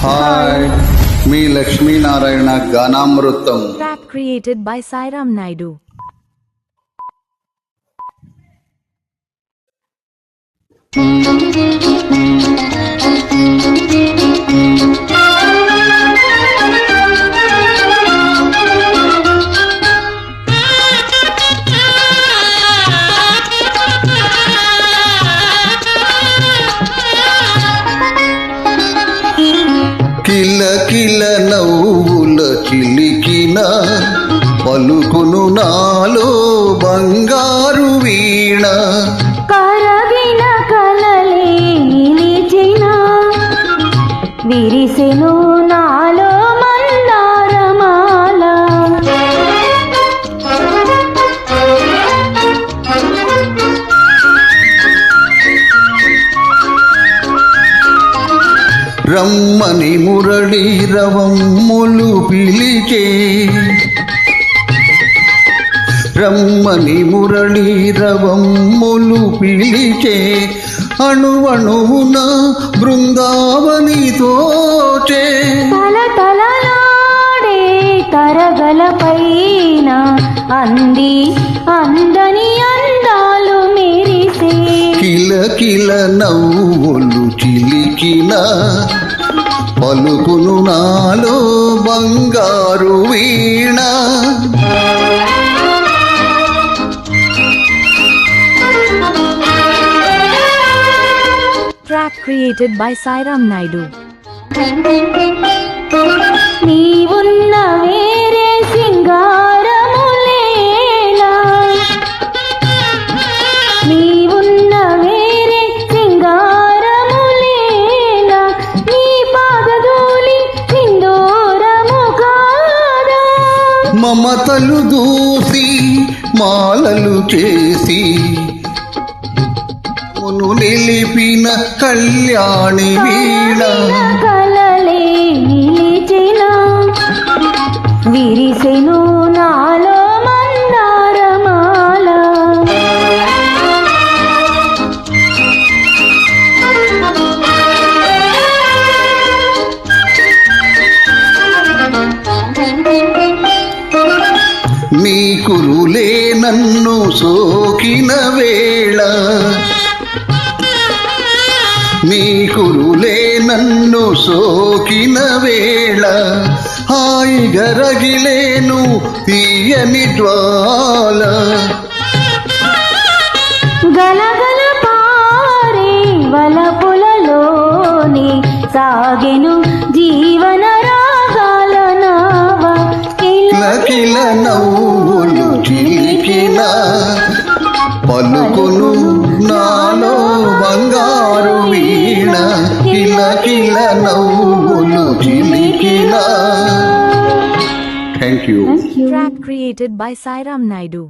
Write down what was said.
Hi మీ లక్ష్మీనారాయణ గానామృతం Trap created by Sairam Naidu. కిల కిలకిల నవ్వుల చిలికిన పలుకును నాలో బంగారు వీణ. కరగిన కలలే నిలిచిన విరిసెను నా రమ్మని మురళి రవమ్ములు పిలిచే. రమ్మని మురళి రవమ్ములు పిలిచే. అణువణువున బృందావని తోచే. తల తలలాడే తరగల పైన అంది అందని అందాలు మెరిసే. కిల కిల నవ్వులు చిలికిన పలుకును నాలో బంగారు వీణ Trap created by Sairam Naidu. మమతలు దూసి మాలలు చేసి మును నిలిపిన కళ్యాణి వీణ. కలలే నిలిచిన విరిసెను నాలో మందారమాల నీ సోకిన వేళ నీ కురులే నన్ను సోకిన వేళ. హాయిగా రగిలేను తీయని జ్వాల. గలగల పారే వలపులలోని సాగెను జీవన రాగాల నావ. కిల నవ్వులు పలుకును నాలో బంగారు వీణ కిలకిల నవ్వులు చిలికిన. Thank you Trap created by Sairam Naidu.